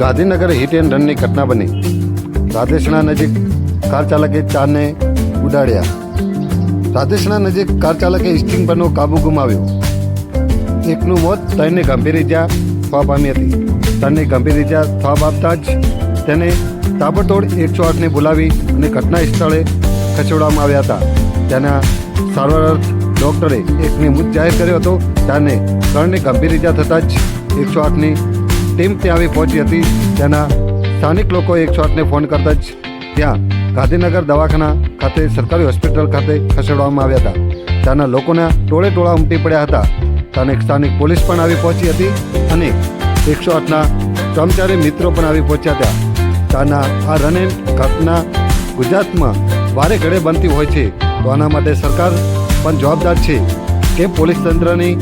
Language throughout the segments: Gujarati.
ગાંધીનગર હિટ એન્ડ રનની ઘટના બની. રાધેશણા નજીક કાર ચાલકે ચારને ઉડાડ્યા. રાધેશણા નજીક કાર ચાલકે ઇસ્ટિંગ પરનો કાબુ ગુમાવ્યો. એકનું મોત ત્રણને ગંભીર ઇજા થવા પામી હતી. ત્રણને ગંભીર ઇજા થવા પામતા જ તેને તાબડતોડ એકસો આઠને બોલાવી અને ઘટના સ્થળે ખસેડવામાં આવ્યા હતા. તેના સારવાર ડૉક્ટરે એકને મૃત જાહેર કર્યો હતો. ત્યારે ત્રણને ગંભીર ઇજા થતાં જ એકસો આઠની ટીમ ત્યાં આવી પહોંચી હતી. ત્યાંના સ્થાનિક લોકો એકસો આઠને ફોન કરતા જ ત્યાં ગાંધીનગર દવાખાના ખાતે સરકારી હોસ્પિટલ ખાતે ખસેડવામાં આવ્યા હતા. ત્યાંના લોકોના ટોળે ટોળા ઉમટી પડ્યા હતા. સ્થાનિક સ્થાનિક પોલીસ પણ આવી પહોંચી હતી અને એકસો આઠના કર્મચારી મિત્રો પણ આવી પહોંચ્યા હતા. ત્યાંના આ રન ઘટના ગુજરાતમાં વારે ઘડે બનતી હોય છે. તો આના માટે સરકાર પણ જવાબદાર છે કે પોલીસ તંત્રની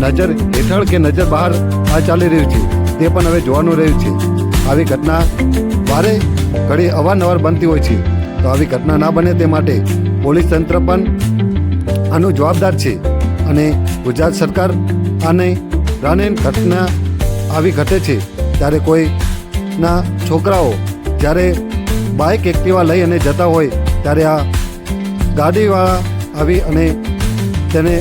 નજર હેઠળ કે નજર બહાર આ ચાલી રહ્યું છે, તે પણ હવે જોવાનું રહ્યું છે. આવી ઘટના વારે ઘડી અવારનવાર બનતી હોય છે. તો આવી ઘટના ના બને તે માટે પોલીસ તંત્ર પણ આનું જવાબદાર છે અને ગુજરાત સરકાર આને રાને ઘટના આવી ઘટે છે. ત્યારે કોઈના છોકરાઓ જ્યારે બાઇક એક્ટિવા લઈ અને જતા હોય, ત્યારે આ ગાડીવાળા આવી અને તેને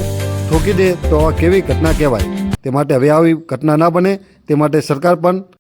ઠોકી દે તો આ કેવી ઘટના કહેવાય? તે માટે હવે આવી ઘટના ના બને, તે માટે સરકાર પણ